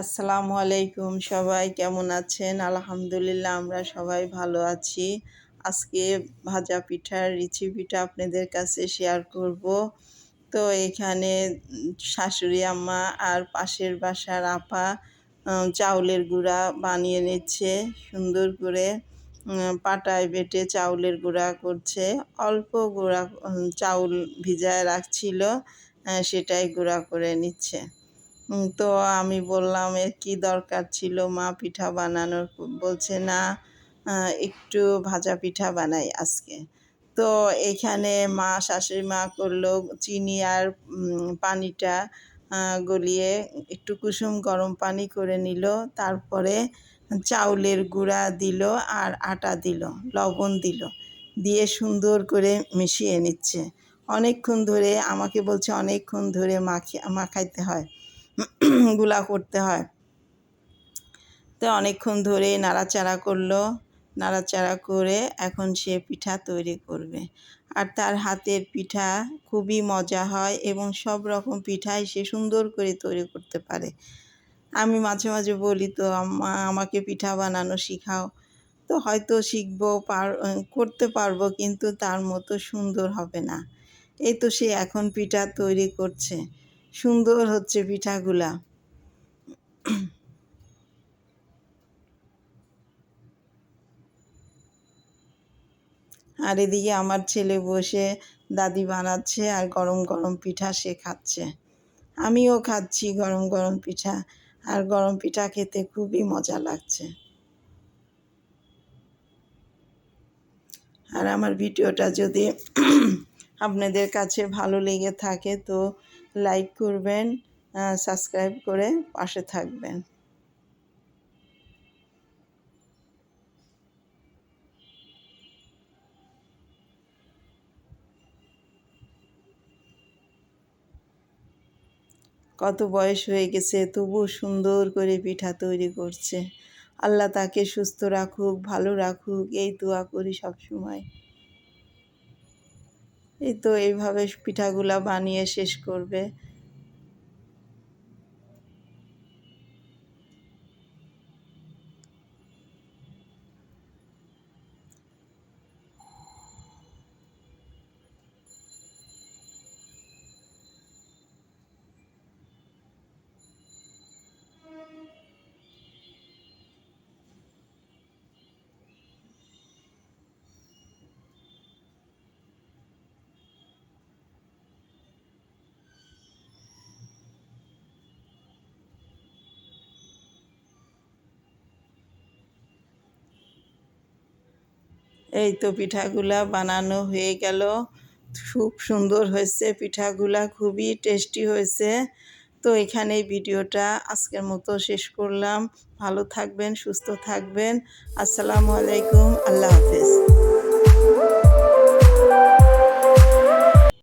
আসসালামু আলাইকুম সবাই, কেমন আছেন? আলহামদুলিল্লাহ, আমরা সবাই ভালো আছি। আজকে ভাজা পিঠার রেসিপিটা আপনাদের কাছে শেয়ার করব। তো এখানে শাশুড়ি আম্মা আর পাশের বাসার আপা চাউলের গুঁড়া বানিয়ে নিচ্ছে, সুন্দর করে পাটায় বেটে চাউলের গুঁড়া করছে। অল্প গুঁড়া চাউল ভিজায় রাখছিল সেটাই গুঁড়া করে নিচ্ছে। তো আমি বললাম, এর কী দরকার ছিল মা পিঠা বানানোর? বলছে, না একটু ভাজা পিঠা বানাই আজকে। তো এখানে মা, শাশুড়ি মা করল চিনি আর পানিটা গলিয়ে একটু কুসুম গরম পানি করে নিল, তারপরে চাউলের গুঁড়া দিল আর আটা দিল, লবণ দিল, দিয়ে সুন্দর করে মিশিয়ে নিচ্ছে। অনেকক্ষণ ধরে, আমাকে বলছে, অনেকক্ষণ ধরে মাখি মাখাইতে হয়। গুলা করতে হয়। তো অনেকক্ষণ ধরে নাড়াচাড়া করল। নাড়াচাড়া করে এখন সে পিঠা তৈরি করবে। আর তার হাতের পিঠা খুবই মজা হয় এবং সব রকম পিঠাই সে সুন্দর করে তৈরি করতে পারে। আমি মাঝে মাঝে বলি, তো আমাকে পিঠা বানানো শিখাও। তো হয়তো শিখব, পার, করতে পারব, কিন্তু তার মতো সুন্দর হবে না। এই তো সে এখন পিঠা তৈরি করছে। সুন্দর হচ্ছে পিঠাগুলা। আর এদিকে আমার ছেলে বসে দাদি বানাচ্ছে আর গরম গরম পিঠা সে খাচ্ছে। আমিও খাচ্ছি গরম গরম পিঠা আর গরম পিঠা খেতে খুবই মজা লাগছে। আর আমার ভিডিওটা যদি আপনাদের কাছে ভালো লেগে থাকে তো লাইক করবেন সাবস্ক্রাইব করে পাশে থাকবেন কত বয়স হয়ে গেছে, তবু সুন্দর করে পিঠা তৈরি করছে আল্লাহ তাকে সুস্থ রাখুক, ভালো রাখুক, এই দোয়া করি সব সময়। এই তো এইভাবে পিঠাগুলা বানিয়ে শেষ করবে। এই তো পিঠাগুলা বানানো হয়ে গেল। খুব সুন্দর হয়েছে পিঠাগুলা, খুবই টেস্টি হয়েছে। তো এখানে ভিডিওটা আজকের মতো শেষ করলাম। ভালো থাকবেন, সুস্থ থাকবেন। আসসালামু আলাইকুম, আল্লাহ হাফেজ।